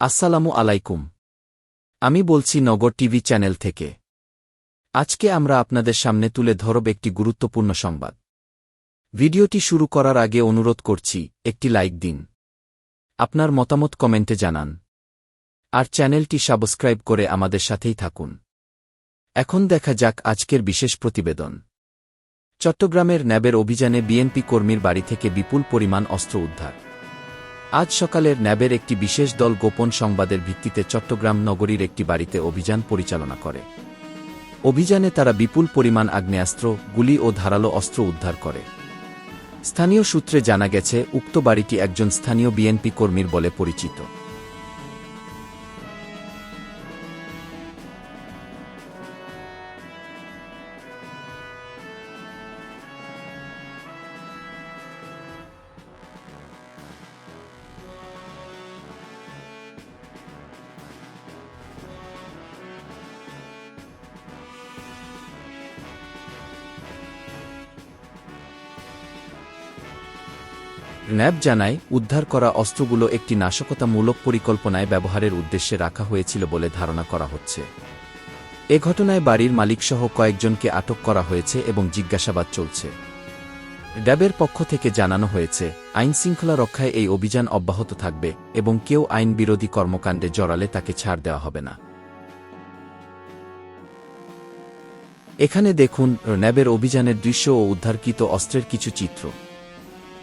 আসসালামু আলাইকুম। আমি বলছি নগর টিভি চ্যানেল থেকে। আজকে আমরা আপনাদের সামনে তুলে ধরব একটি গুরুত্বপূর্ণ সংবাদ। ভিডিওটি শুরু করার আগে অনুরোধ করছি, একটি লাইক দিন। আপনার মতামত কমেন্টে জানান। আর চ্যানেলটি সাবস্ক্রাইব করে আমাদের সাথেই থাকুন। এখন দেখা যাক আজকের বিশেষ প্রতিবেদন। চট্টগ্রামের ন্যাবের অভিযানে বিএনপি কর্মীর বাড়ি থেকে বিপুল পরিমাণ অস্ত্র উদ্ধার। আজ সকালের ন্যাবের একটি বিশেষ দল গোপন সংবাদের ভিত্তিতে চট্টগ্রাম নগরীর একটি বাড়িতে অভিযান পরিচালনা করে। অভিযানে তারা বিপুল পরিমাণ আগ্নেয়াস্ত্র, গুলি ও ধারালো অস্ত্র উদ্ধার করে। স্থানীয় সূত্রে জানা গেছে, উক্ত বাড়িটি একজন স্থানীয় বিএনপি কর্মীর বলে পরিচিত। ন্যাব জানায়, উদ্ধার করা অস্ত্রগুলো একটি নাশকতামূলক পরিকল্পনায় ব্যবহারের উদ্দেশ্যে রাখা হয়েছিল বলে ধারণা করা হচ্ছে। এ ঘটনায় বাড়ির মালিকসহ কয়েকজনকে আটক করা হয়েছে এবং জিজ্ঞাসাবাদ চলছে। ড্যাবের পক্ষ থেকে জানানো হয়েছে আইনশৃঙ্খলা রক্ষায় এই অভিযান অব্যাহত থাকবে এবং কেউ আইন বিরোধী কর্মকাণ্ডে জড়ালে তাকে ছাড় দেওয়া হবে না। এখানে দেখুন, ন্যাবের অভিযানের দৃশ্য ও উদ্ধারকৃত অস্ত্রের কিছু চিত্র।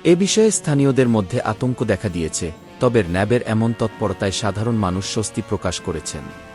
এ বিষয়ে স্থানীয়দের মধ্যে আতঙ্ক দেখা দিয়েছে, তবে ন্যাবের এমন তৎপরতায় সাধারণ মানুষ স্বস্তি প্রকাশ করেছেন।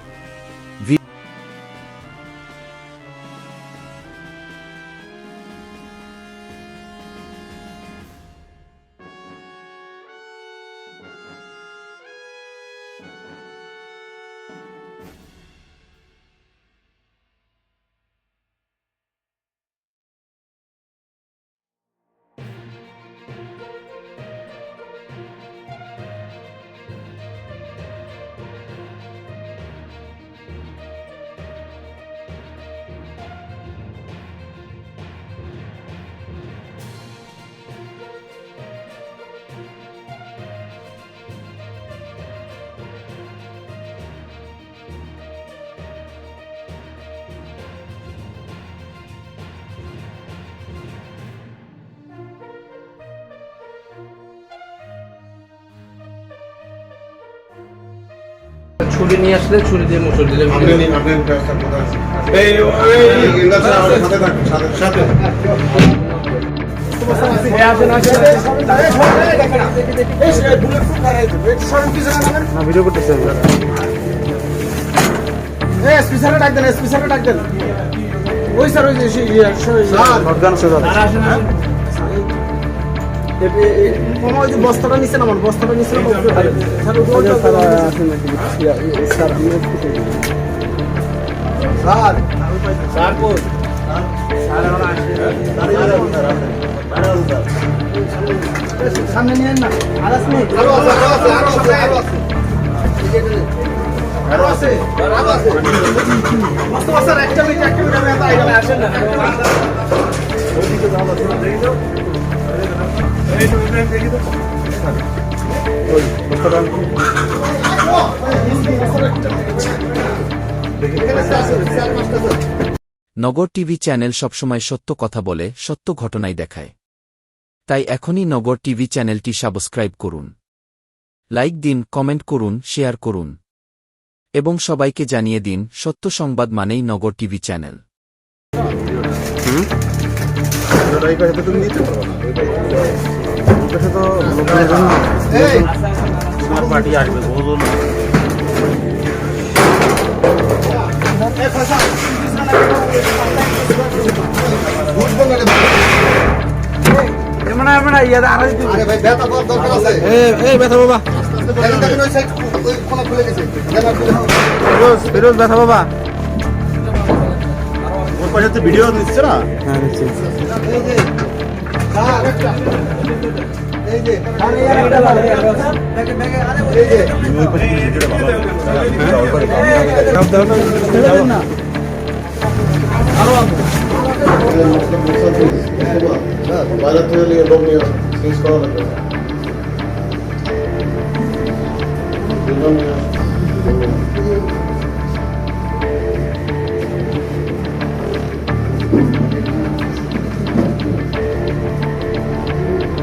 ছুরি নিয়ে আসলে ছুরি দিয়ে মুসুর দিলে ভিডিও করতেছে ডাক দেন স্পেশালে ডাক দেন ওই স্যার ওই যে বস্তাটা নিচে নামান বস্তাটা নিচে স্যার স্যার সামনে নিয়ে না। আর আছে আরও আছে আরও আছে আরও আছে আরও আছে। আরও আছে মোস্তফা একটা মিনিট একটা মিনিট আসেন না। নগর টিভি চ্যানেল সবসময় সত্য কথা বলে, সত্য ঘটনাই দেখায়। তাই এখনই নগর টিভি চ্যানেলটি সাবস্ক্রাইব করুন। লাইক দিন, কমেন্ট করুন, শেয়ার করুন। এবং সবাইকে জানিয়ে দিন, সত্য সংবাদ মানেই নগর টিভি চ্যানেল। এই তোমার পার্টি আসবে বুঝুন বুঝব না রে ভাই। এমন এমন ইয়া আর আরে ভাই ব্যথা পাওয়ার দরকার আছে এই ব্যথা বাবা দেখেন দেখেন ওই সাইড ওই খোলা খুলে গেছে জায়গা খুলে ফিরোজ ব্যথা বাবা ওর পাশে ভিডিও দিচ্ছে না হ্যাঁ নিচ্ছি বাইরে লোক নিয়ে চেঞ্জ করা লাগবে দুজন নিয়ে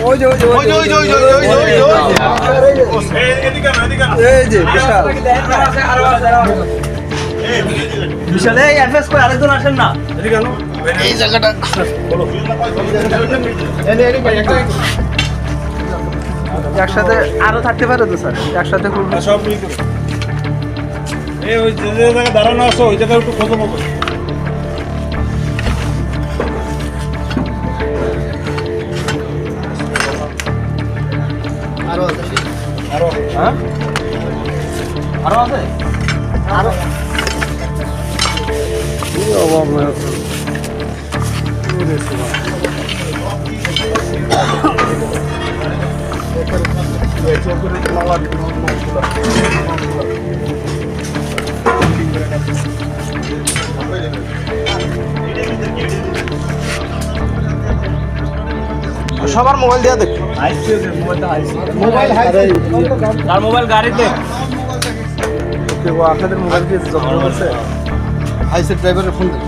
ওই যে ওই যে ওই যে ওই যে ওই যে ওই যে ওই যে এই যে বিশাল। বিশাল এই এফএস করে আরেকজন আসেন না। এদিকে এই জায়গাটা একসাথে আরও থাকতে পারে তো স্যার একসাথে সব এই ওই যে জায়গায় দাঁড়ানো আছে ওই জায়গায় একটু খোঁজো মতো আরও? সবার মোবাইল দিয়ে দেখ। মোবাইল মোবাইল গাড়িতে। আপনাদের মোবাইল কি জব্দ আছে। হাইসের ড্রাইভারের ফোন দে